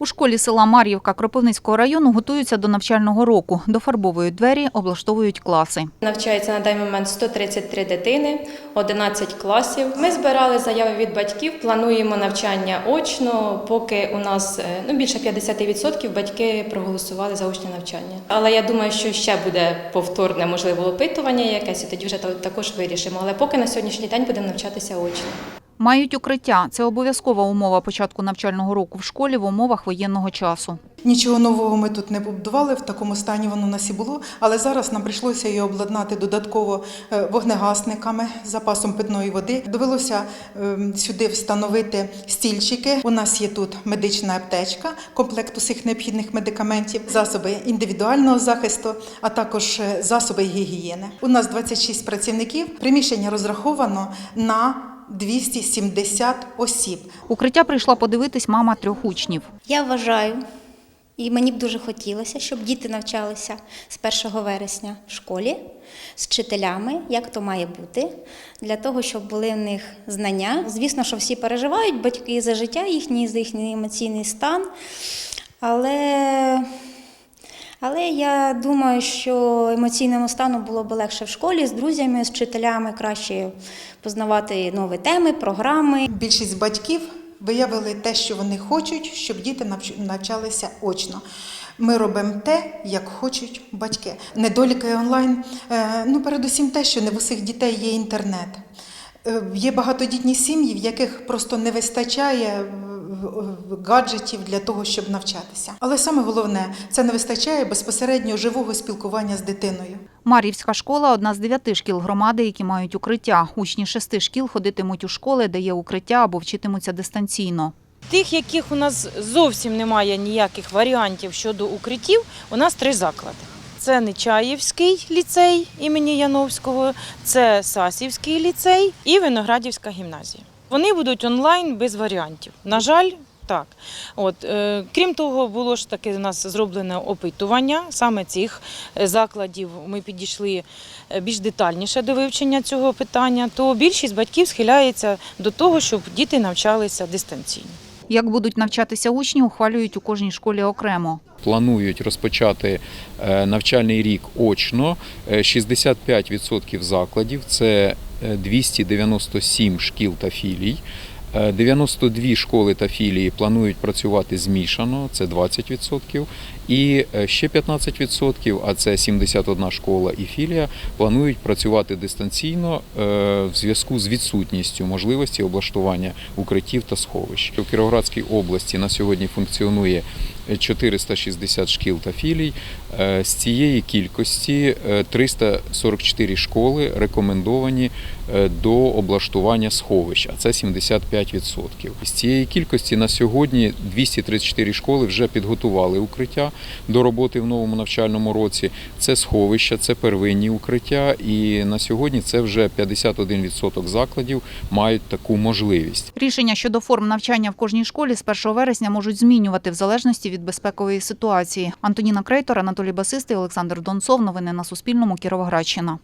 У школі села Мар'ївка Кропивницького району готуються до навчального року. Дофарбовують двері, облаштовують класи. Навчається на даний момент 133 дитини, 11 класів. Ми збирали заяви від батьків, плануємо навчання очно, поки у нас е, ну, більше 50% батьки проголосували за очне навчання. Але я думаю, що ще буде повторне можливо опитування якесь, і тоді вже також вирішимо. Але поки на сьогоднішній день будемо навчатися очно. Мають укриття. Це обов'язкова умова початку навчального року в школі в умовах воєнного часу. Нічого нового ми тут не побудували, в такому стані воно у нас і було. Але зараз нам прийшлося її обладнати додатково е, вогнегасниками, запасом питної води. Довелося ем, сюди встановити стільчики. У нас є тут медична аптечка, комплект усіх необхідних медикаментів, засоби індивідуального захисту, а також е, засоби гігієни. У нас 26 працівників. Приміщення розраховано на 270 осіб. Укриття прийшла подивитись мама трьох учнів. Я вважаю, і мені б дуже хотілося, щоб діти навчалися з 1 вересня в школі з вчителями, як то має бути, для того, щоб були в них знання. Звісно, що всі переживають батьки за життя їхній, за їхній емоційний стан. Але, але я думаю, що емоційному стану було б легше в школі з друзями, з вчителями, краще познавати нові теми, програми. Більшість батьків виявили те, що вони хочуть, щоб діти навч- навчалися очно. Ми робимо те, як хочуть батьки. Недоліки онлайн, е, ну передусім те, що не в усіх дітей є інтернет. Е, Є багатодітні сім'ї, в яких просто не вистачає гаджетів для того, щоб навчатися. Але саме головне, це не вистачає безпосередньо живого спілкування з дитиною. Мар'ївська школа одна з дев'яти шкіл громади, які мають укриття. Учні шести шкіл ходитимуть у школи, де є укриття або вчитимуться дистанційно. Тих, яких у нас зовсім немає ніяких варіантів щодо укриттів, у нас три заклади. Це Нечаївський ліцей імені Яновського, це Сасівський ліцей і Виноградівська гімназія. Вони будуть онлайн без варіантів. На жаль, так. От, е, крім того, було ж таки у нас зроблене опитування саме цих е, закладів. Ми підійшли е, більш детальніше до вивчення цього питання, то більшість батьків схиляється до того, щоб діти навчалися дистанційно. Як будуть навчатися учні, ухвалюють у кожній школі окремо. Планують розпочати навчальний рік очно. Е, 65% закладів це 297 шкіл та філій. Е, 92 школи та філії планують працювати змішано, це 20%. І е, ще 15%, а це 71 школа і філія, планують працювати дистанційно е, в зв'язку з відсутністю можливості облаштування укриттів та сховищ. У Кіровоградській області на сьогодні функціонує 460 шкіл та філій. Е, З цієї кількості е, 344 школи рекомендовані е, до облаштування сховищ, а це 75%. З цієї кількості на сьогодні 234 школи вже підготували укриття до роботи в новому навчальному році. Це сховища, це первинні укриття, і на сьогодні це вже 51% закладів мають таку можливість. Рішення щодо форм навчання в кожній школі з 1 вересня можуть змінювати в залежності від безпекової ситуації. Антоніна Крейтор, Анатолій Басистий, Олександр Донцов. Новини на Суспільному. Кіровоградщина.